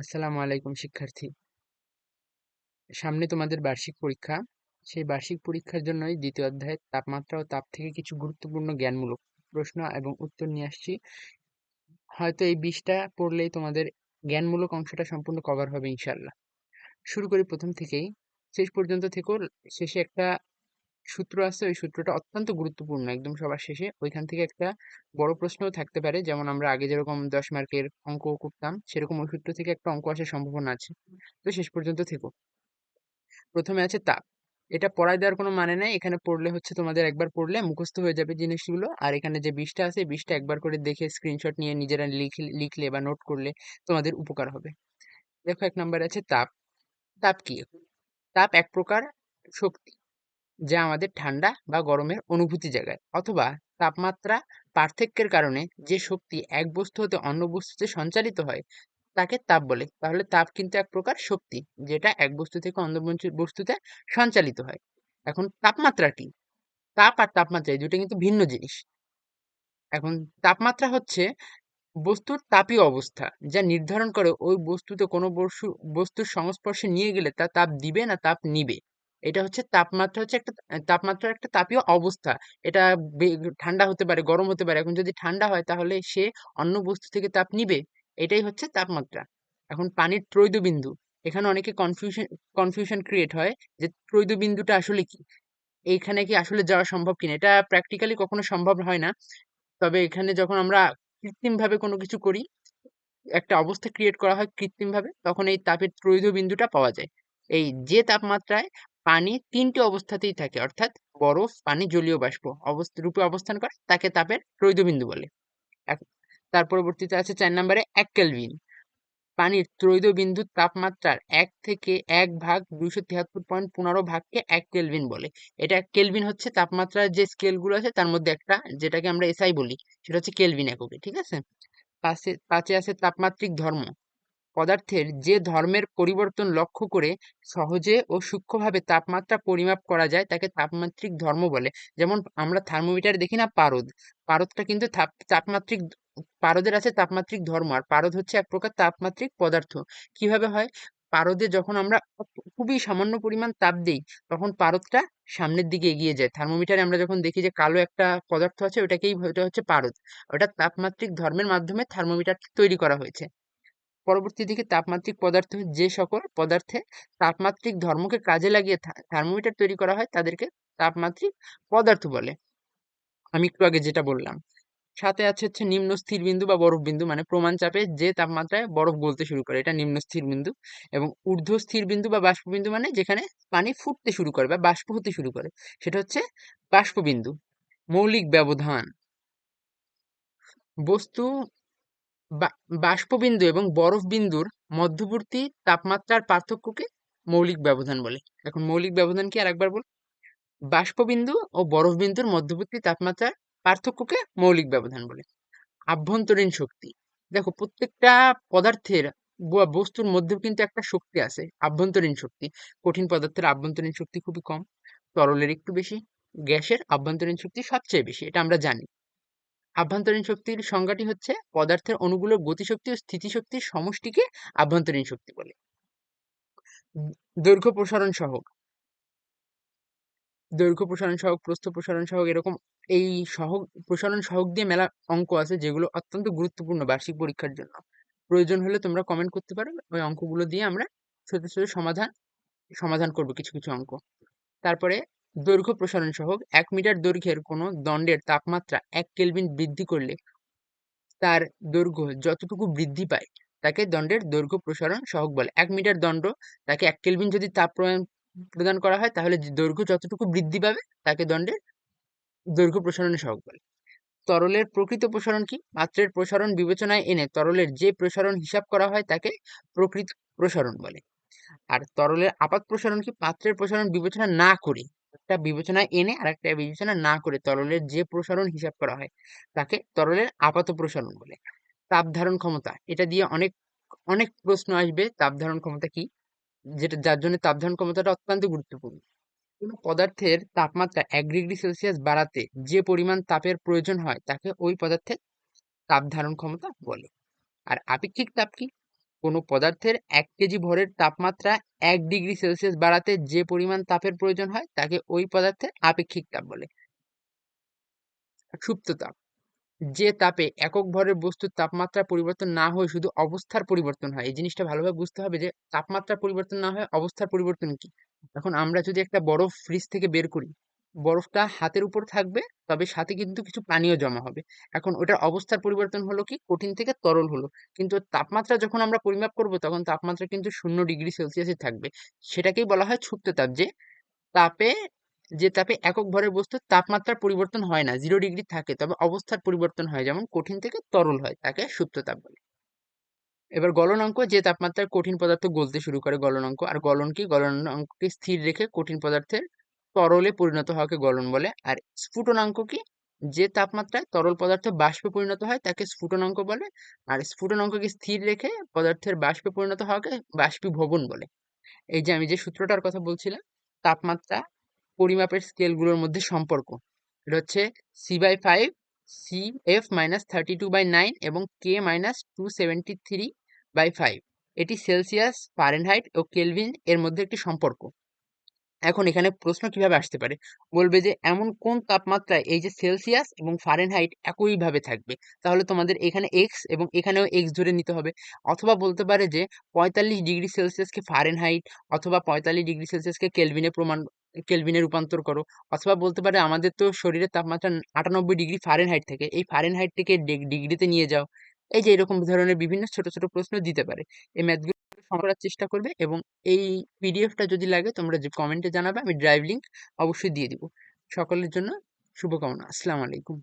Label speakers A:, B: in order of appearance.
A: আসসালামু আলাইকুম, শিক্ষার্থী। সামনে তোমাদের বার্ষিক পরীক্ষা। সেই বার্ষিক পরীক্ষার জন্যই দ্বিতীয় অধ্যায়ের তাপমাত্রা ও তাপ থেকে কিছু গুরুত্বপূর্ণ জ্ঞানমূলক প্রশ্ন এবং উত্তর নিয়ে আসছি। হয়তো এই বিশটা পড়লেই তোমাদের জ্ঞানমূলক অংশটা সম্পূর্ণ কভার হবে ইনশাল্লাহ শুরু করি প্রথম থেকেই। শেষ পর্যন্ত থেকেও শেষে একটা সূত্র আছে, ওই সূত্রটা অত্যন্ত গুরুত্বপূর্ণ। একদম সবার শেষে। ওইখান থেকে একটা বড় প্রশ্নও থাকতে পারে। যেমন আমরা আগে যেরকম দশ মার্কের অঙ্ক করতাম, সেরকম ওই সূত্র থেকে একটা অঙ্ক আসার সম্ভাবনা আছে। তো শেষ পর্যন্ত থেকো। প্রথমে আছে তাপ। এটা পড়ায় দেওয়ার কোনো মানে নাই। এখানে পড়লে হচ্ছে তোমাদের একবার পড়লে মুখস্থ হয়ে যাবে জিনিসগুলো। আর এখানে যে বিষটা আছে, বিষটা একবার করে দেখে স্ক্রিনশট নিয়ে নিজেরা লিখলে বা নোট করলে তোমাদের উপকার হবে। দেখো এক নম্বরে আছে তাপ। তাপ কি? তাপ এক প্রকার শক্তি। যা আমাদের ঠান্ডা বা গরমের অনুভূতি জাগায়। অথবা তাপমাত্রা পার্থক্যের কারণে যে শক্তি এক বস্তু হতে অন্য বস্তুতে সঞ্চালিত হয়, তাকে তাপ বলে। তাহলে তাপ কিন্তু এক প্রকার শক্তি, যেটা এক বস্তু থেকে অন্য বস্তুতে সঞ্চালিত হয়। এখন তাপমাত্রা কি? তাপ আর তাপমাত্রা, এই দুটো কিন্তু ভিন্ন জিনিস। এখন তাপমাত্রা হচ্ছে বস্তুর তাপীয় অবস্থা, যা নির্ধারণ করে ওই বস্তুতে কোনো বস্তু বস্তুর সংস্পর্শে নিয়ে গেলে তা তাপ দিবে না তাপ নিবে। এটা হচ্ছে তাপমাত্রা হচ্ছে একটা তাপমাত্রার একটা তাপীয় অবস্থা। এটা ঠান্ডা হতে পারে, গরম হতে পারে। এখন যদি ঠান্ডা হয় তাহলে সে অন্য বস্তু থেকে তাপ নিবে। এটাই হচ্ছে তাপমাত্রা। এখন পানির ত্রৈদ বিন্দু এখানে অনেকে কনফিউশন কনফিউশন ক্রিয়েট হয় যে ত্রৈদ বিন্দুটা আসলে কি? এইখানে কি আসলে যাওয়া সম্ভব কিনা? এটা প্র্যাকটিক্যালি কখনো সম্ভব হয় না। তবে এখানে যখন আমরা কৃত্রিমভাবে কোনো কিছু করি, একটা অবস্থা ক্রিয়েট করা হয় কৃত্রিমভাবে, তখন এই তাপের ত্রৈধ বিন্দুটা পাওয়া যায়। এই যে তাপমাত্রায় পানি তিনটি অবস্থাতেই থাকে। অর্থাৎ বরফ, পানি, জলীয় বাষ্প অবস্থা, রূপে অবস্থান করে তাকে তাপের ত্রৈধ বিন্দু বলে তার পরবর্তীতে আছে চার নম্বরে এক কেলভিন। পানির ত্রৈধ বিন্দুর তাপমাত্রার এক থেকে এক ভাগ দুইশো তিয়াত্তর পয়েন্ট পনেরো ভাগকে এক কেলভিন বলে। এটা কেলভিন হচ্ছে তাপমাত্রার যে স্কেলগুলো আছে, তার মধ্যে একটা যেটাকে আমরা এসআই বলি, সেটা হচ্ছে কেলভিন এককে, ঠিক আছে? পাশে, পাঁচে আছে তাপমাত্রিক ধর্ম। পদার্থের যে ধর্মের পরিবর্তন লক্ষ্য করে সহজে ও সূক্ষ্মভাবে তাপমাত্রা পরিমাপ করা যায়, তাকে তাপমাত্রিক ধর্ম বলে। যেমন আমরা থার্মোমিটার দেখি না পারদ। পারদটা কিন্তু তাপমাত্রিক, পারদের আছে তাপমাত্রিক ধর্ম, আর পারদ হচ্ছে এক প্রকার তাপমাত্রিক পদার্থ। কীভাবে হয়? পারদে যখন আমরা খুবই সামান্য পরিমাণ তাপ দিই, তখন পারদটা সামনের দিকে এগিয়ে যায়। থার্মোমিটারে আমরা যখন দেখি যে কালো একটা পদার্থ আছে, ওটাকেই, ওটা হচ্ছে পারদ। ওটা তাপমাত্রিক ধর্মের মাধ্যমে থার্মোমিটার তৈরি করা হয়েছে। পরবর্তী দিকে তাপমাত্রিক পদার্থ যে সকল পদার্থে তাপমাত্রিক ধর্মকে কাজে লাগিয়ে থার্মোমিটার তৈরি করা হয় তাদেরকে তাপমাত্রিক পদার্থ বলে। আমি একটু আগে যেটা বললাম। সাথে আছে হচ্ছে নিম্ন স্থির বিন্দু বা বরফ বিন্দু মানে প্রমাণ চাপে যে তাপমাত্রায় বরফ গলতে শুরু করে, এটা নিম্ন স্থির বিন্দু। এবং ঊর্ধ্ব স্থির বিন্দু বা বাষ্প বিন্দু মানে যেখানে পানি ফুটতে শুরু করে বা বাষ্প হতে শুরু করে, সেটা হচ্ছে বাষ্প বিন্দু। মৌলিক ব্যবধান। বস্তু বাষ্পবিন্দু এবং বরফ বিন্দুর মধ্যবর্তী তাপমাত্রার পার্থক্যকে মৌলিক ব্যবধান বলে। এখন মৌলিক ব্যবধান কি আরেকবার বল বাষ্পবিন্দু ও বরফ বিন্দুর মধ্যবর্তী তাপমাত্রার পার্থক্যকে মৌলিক ব্যবধান বলে। আভ্যন্তরীণ শক্তি। দেখো, প্রত্যেকটা পদার্থের বস্তুর মধ্যেও কিন্তু একটা শক্তি আছে, আভ্যন্তরীণ শক্তি। কঠিন পদার্থের আভ্যন্তরীণ শক্তি খুবই কম, তরলের একটু বেশি, গ্যাসের আভ্যন্তরীণ শক্তি সবচেয়ে বেশি, এটা আমরা জানি। আভ্যন্তরীণ শক্তির সংজ্ঞাটি হচ্ছে পদার্থের অণুগুলোর গতিশক্তি ও স্থিতিশক্তির সমষ্টিকে আভ্যন্তরীণ শক্তি বলে। দৈর্ঘ্য প্রসারণ সহগ। দৈর্ঘ্য প্রসারণ সহগ, প্রস্থ প্রসারণ সহগ এরকম এই সহগ, প্রসারণ সহগ দিয়ে মেলা অঙ্ক আছে যেগুলো অত্যন্ত গুরুত্বপূর্ণ বার্ষিক পরীক্ষার জন্য। প্রয়োজন হলে তোমরা কমেন্ট করতে পারো। ওই অঙ্কগুলো দিয়ে আমরা ছোট ছোট সমাধান সমাধান করব কিছু কিছু অঙ্ক। তারপরে দৈর্ঘ্য প্রসারণ সহগ এক মিটার দৈর্ঘ্যের কোনো দণ্ডের তাপমাত্রা এক কেলভিন বৃদ্ধি করলে তার দৈর্ঘ্য যতটুকু বৃদ্ধি পায়, তাকে দণ্ডের দৈর্ঘ্য প্রসারণ সহগ বলে। এক মিটার দণ্ড তাকে এক কেলভিন যদি তাপ প্রদান করা হয়, তাহলে দৈর্ঘ্য যতটুকু বৃদ্ধি পাবে, তাকে দণ্ডের দৈর্ঘ্য প্রসারণ সহগ বলে। তরলের প্রকৃত প্রসারণ কি? পাত্রের প্রসারণ বিবেচনায় এনে তরলের যে প্রসারণ হিসাব করা হয়, তাকে প্রকৃত প্রসারণ বলে। আর তরলের আপাত প্রসারণ কি? পাত্রের প্রসারণ বিবেচনা না করে একটা বিবেচনায় এনে আর একটা বিবেচনা না করে তরলের যে প্রসারণ হিসাব করা হয়, তাকে তরলের আপাত প্রসারণ বলে। তাপ ধারণ ক্ষমতা, এটা দিয়ে অনেক অনেক প্রশ্ন আসবে তাপ ধারণ ক্ষমতা কি? যেটা, যার জন্য তাপ ধারণ ক্ষমতাটা অত্যন্ত গুরুত্বপূর্ণ। কোনো পদার্থের তাপমাত্রা এক ডিগ্রি সেলসিয়াস বাড়াতে যে পরিমাণ তাপের প্রয়োজন হয়, তাকে ওই পদার্থের তাপ ধারণ ক্ষমতা বলে। আর আপেক্ষিক তাপ কি? কোনো পদার্থের এক কেজি ভরের তাপমাত্রা এক ডিগ্রি সেলসিয়াস বাড়াতে যে পরিমাণ তাপের প্রয়োজন হয়, তাকে ওই পদার্থের আপেক্ষিক তাপ বলে। সুপ্ত তাপ। যে তাপে একক ভরের বস্তুর তাপমাত্রা পরিবর্তন না হয়ে শুধু অবস্থার পরিবর্তন হয়, এই জিনিসটা ভালোভাবে বুঝতে হবে যে তাপমাত্রা পরিবর্তন না হয়ে অবস্থার পরিবর্তন কি। এখন আমরা যদি একটা বরফ ফ্রিজ থেকে বের করি বরফটা হাতের উপর থাকবে, তবে সাথে কিন্তু কিছু পানিও জমা হবে। এখন ওটার অবস্থার পরিবর্তন হলো কি? কঠিন থেকে তরল হলো। কিন্তু তাপমাত্রা যখন আমরা পরিমাপ করব, তখন তাপমাত্রা কিন্তু শূন্য ডিগ্রি সেলসিয়াসে থাকবে। সেটাকেই বলা হয় সুপ্ত তাপ, যে তাপে যে তাপে একক ভরের বস্তুর তাপমাত্রার পরিবর্তন হয় না জিরো ডিগ্রি থাকে, তবে অবস্থার পরিবর্তন হয়, যেমন কঠিন থেকে তরল হয়, তাকে সুপ্ত তাপ বলে। এবার গলনাঙ্ক যে তাপমাত্রায় কঠিন পদার্থ গলতে শুরু করে গলনাঙ্ক আর গলন কি? গলনাঙ্ককে স্থির রেখে কঠিন পদার্থের তরলে পরিণত হওয়াকে গলন বলে। আর স্ফুটনাঙ্ক কি? যে তাপমাত্রায় তরল পদার্থ বাষ্পে পরিণত হয় তাকে স্ফুটনাঙ্ক বলে। আর স্ফুটনাঙ্ককে স্থির রেখে পদার্থের বাষ্পে পরিণত হওয়াকে বাষ্পীভবন বলে। এই যে আমি যে সূত্রটার কথা বলছিলাম, তাপমাত্রা পরিমাপের স্কেলগুলোর মধ্যে সম্পর্ক। এটা হচ্ছে C by five C F minus thirty two by nine এবং K minus two seventy three by five এটি সেলসিয়াস, ফারেনহাইট ও কেলভিন এর মধ্যে একটি সম্পর্ক। এখন এখানে প্রশ্ন কীভাবে আসতে পারে? বলবে যে, এমন কোন তাপমাত্রায় এই যে সেলসিয়াস এবং ফারেনহাইট একইভাবে থাকবে? তাহলে তোমাদের এখানে এক্স এবং এখানেও এক্স ধরে নিতে হবে। অথবা বলতে পারে যে, পঁয়তাল্লিশ ডিগ্রি সেলসিয়াসকে ফারেনহাইট অথবা পঁয়তাল্লিশ ডিগ্রি সেলসিয়াসকে কেলভিনে প্রমাণ, কেলভিনে রূপান্তর করো। অথবা বলতে পারে, আমাদের তো শরীরের তাপমাত্রা আটানব্বই ডিগ্রি ফারেনহাইট থেকে। এই ফারেনহাইটটিকে ডিগ্রিতে নিয়ে যাও। এই যে এরকম ধরনের বিভিন্ন ছোট ছোট প্রশ্ন দিতে পারে। এই ম্যাথগুলো করার চেষ্টা করবে এবং এই পিডিএফটা যদি লাগে তোমরা যে কমেন্টে জানাবে আমি ড্রাইভ লিঙ্ক অবশ্যই দিয়ে দিব। সকলের জন্য শুভকামনা। আসসালামু আলাইকুম।